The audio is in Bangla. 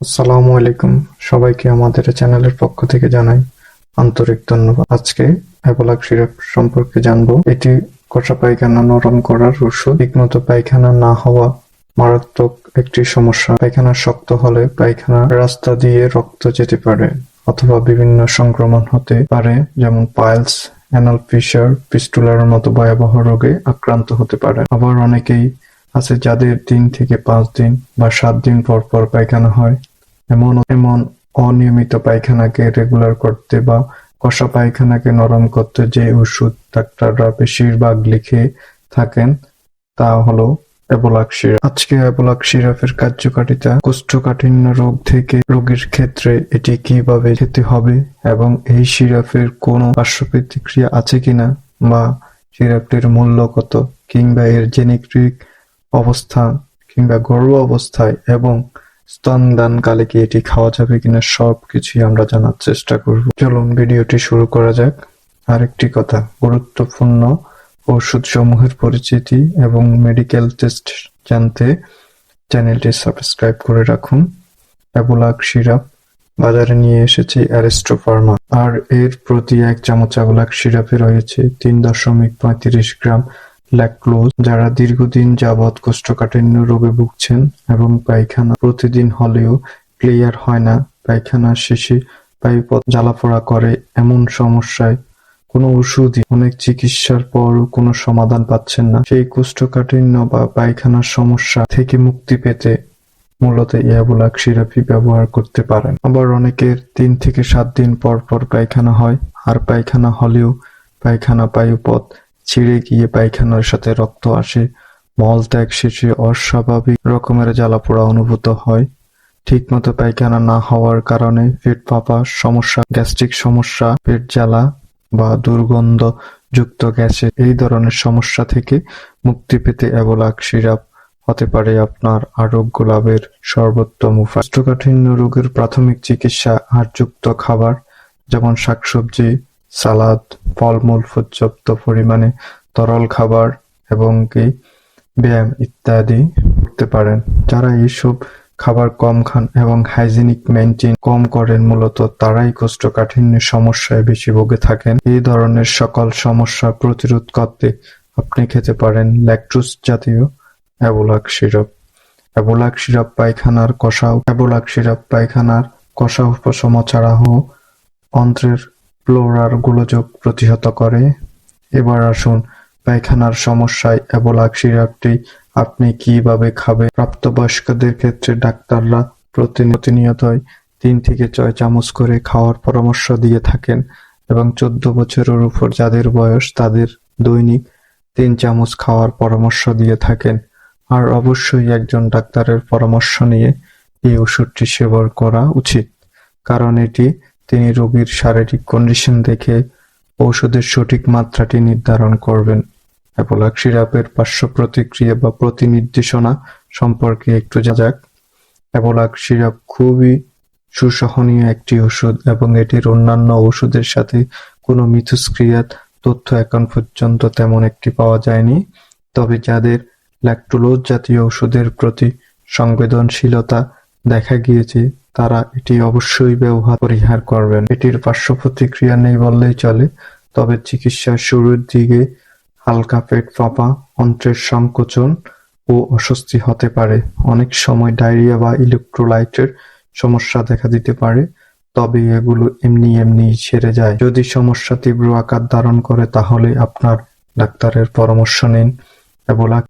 আসসালামু আলাইকুম। সবাইকে আমাদের চ্যানেলের পক্ষ থেকে জানাই আন্তরিক ধন্যবাদ। আজকে অ্যাপোলাক সিরাপ সম্পর্কে জানব। এটি কষা পায়খানা নরম করার ওষুধ। ঠিকমতো পায়খানা না হওয়া মারাত্মক একটি সমস্যা। পায়খানা শক্ত হলে পায়খানা রাস্তা দিয়ে রক্ত যেতে পারে অথবা বিভিন্ন সংক্রমণ হতে পারে, যেমন পাইলস, অ্যানাল ফিশার, পিস্টুলার মতো ভয়াবহ রোগে আক্রান্ত হতে পারে। আবার অনেকেই আছে যাদের তিন থেকে পাঁচ দিন বা সাত দিন পর পর পায়খানা হয়। এমন এমন অনিয়মিত পায়খানাকে রেগুলার করতে বা কষা পায়খানাকে নরম করতে যে ওষুধ ডাক্তাররা বেশিরভাগ লিখে থাকেন, তা হলো অ্যাবোলাক সিরাপ আজকে অ্যাবোলাক সিরাপের কার্যকারিতা কোষ্ঠকাঠিন্য রোগ থেকে রোগীর ক্ষেত্রে এটি কীভাবে খেতে হবে এবং এই সিরাপের কোনো পার্শ্ব প্রতিক্রিয়া আছে কিনা বা সিরাপটির মূল্য কত কিংবা এর জেনেটিক অবস্থান কিংবা গর্ভ অবস্থায় এবং স্তনদানকালে কি এটি খাওয়া যাবে কিনা সব কিছুই আমরা জানার চেষ্টা করব। চলুন ভিডিওটি শুরু করা যাক। আরেকটি কথা, গুরুত্বপূর্ণ ওষুধসমূহের পরিচিতি এবং মেডিকেল টেস্ট জানতে চ্যানেলটি সাবস্ক্রাইব করে রাখুন। অ্যাবোলাক সিরাপ বাজারে নিয়ে এসেছে অ্যারেস্টো ফার্মা। আর এর প্রতি এক চামচ অ্যাবোলাক সিরাপে রয়েছে তিন দশমিক পঁয়ত্রিশ গ্রাম ল্যাকক্লোজ যারা দীর্ঘদিন যাবৎ কোষ্ঠকাঠিন্য রোগে ভুগছেন এবং পায়খানা প্রতিদিন হলেও ক্লিয়ার হয় না, পায়খানা শেষে পায়ুপথ জ্বালাপোড়া করে এমন সমস্যায় কোনো ওষুধই অনেক চিকিৎসার পরও কোনো সমাধান পাচ্ছেন না। সেই কোষ্ঠকাঠিন্য বা পায়খানার সমস্যা থেকে মুক্তি পেতে মূলত ইয়াবুলাক সিরাপি ব্যবহার করতে পারেন। আবার অনেকের তিন থেকে সাত দিন পর পর পায়খানা হয়, আর পায়খানা হলেও পায়খানা পায়ুপথ ছিঁড়ে গিয়ে পায়খানার সাথে রক্ত আসে। মলত্যাগ শেষে অস্বাভাবিক রকমের জ্বালাপোড়া অনুভূত হয়। ঠিকমতো পায়খানা না হওয়ার কারণে পেট ফাঁপা সমস্যা, গ্যাস্ট্রিক সমস্যা, পেট জ্বালা বা দুর্গন্ধ যুক্ত গ্যাসে এই ধরনের সমস্যা থেকে মুক্তি পেতে অ্যাবোলাক সিরাপ হতে পারে আপনার আরোগ্য লাভের সর্বোত্তম উপায়। রোগের প্রাথমিক চিকিৎসা হাড়যুক্ত খাবার, যেমন শাকসবজি সালাদ, ফলমূল পর্যাপ্ত পরিমাণে তরল খাবার এবং কি ব্যায়াম ইত্যাদি করতে পারেন। যারা এইসব খাবার কম খান এবং হাইজিনিক মেনটেন কম করেন, মূলত তারাই কোষ্ঠকাঠিন্যের সমস্যায় বেশি ভোগে থাকেন। এই ধরনের সকল সমস্যা প্রতিরোধ করতে আপনি খেতে পারেন ল্যাকটোজ জাতীয় অ্যাবোলাক সিরাপ। অ্যাবোলাক সিরাপ পায়খানার কষাও অ্যাবোলাক সিরাপ পায়খানার কষা উপশম ছাড়াও অন্ত্রের ফ্লোরার গোলযোগ প্রতিহত করে। এবার আসুন, পায়খানার সমস্যায় অ্যাবোলাক সিরাপটি আপনি কীভাবে খাবে প্রাপ্তবয়স্কদের ক্ষেত্রে ডাক্তাররা প্রতিনি- প্রতিনিয়তই তিন থেকে ছয় চামচ করে খাওয়ার পরামর্শ দিয়ে থাকেন এবং চোদ্দ বছরের উপর যাদের বয়স তাদের দৈনিক তিন চামচ খাওয়ার পরামর্শ দিয়ে থাকেন। আর অবশ্যই একজন ডাক্তারের পরামর্শ নিয়ে এই ওষুধটি সেবন করা উচিত, কারণ এটি তিনি রোগীর শারীরিক কন্ডিশন দেখে ঔষধের সঠিক মাত্রাটি নির্ধারণ করবেন। অ্যাপোলাক সিরাপের পার্শ্ব প্রতিক্রিয়া বা প্রতিনির্দেশনা সম্পর্কে একটু যা যাক অ্যাপোলাক সিরাপ খুবই সুসহনীয় একটি ওষুধ এবং এটির অন্যান্য ওষুধের সাথে কোনো মিথস্ক্রিয়ার তথ্য এখন পর্যন্ত তেমন একটি পাওয়া যায়নি। তবে যাদের ল্যাকটোলোজ জাতীয় ওষুধের প্রতি সংবেদনশীলতা দেখা গিয়েছে তারা এটি অবশ্যই ব্যবহার পরিহার করবেন। এটির পার্শ্ব প্রতিক্রিয়া নেই বললেই চলে, তবে চিকিৎসার শুরুর দিকে হালকা পেট ফাঁপা অন্ত্রের সংকোচন ও অস্বস্তি হতে পারে। অনেক সময় ডায়রিয়া বা ইলেকট্রোলাইটের সমস্যা দেখা দিতে পারে, তবে এগুলো এমনি এমনি সেরে যায়। যদি সমস্যা তীব্র আকার ধারণ করে, তাহলে আপনার ডাক্তারের পরামর্শ নিন। অ্যাবোলাক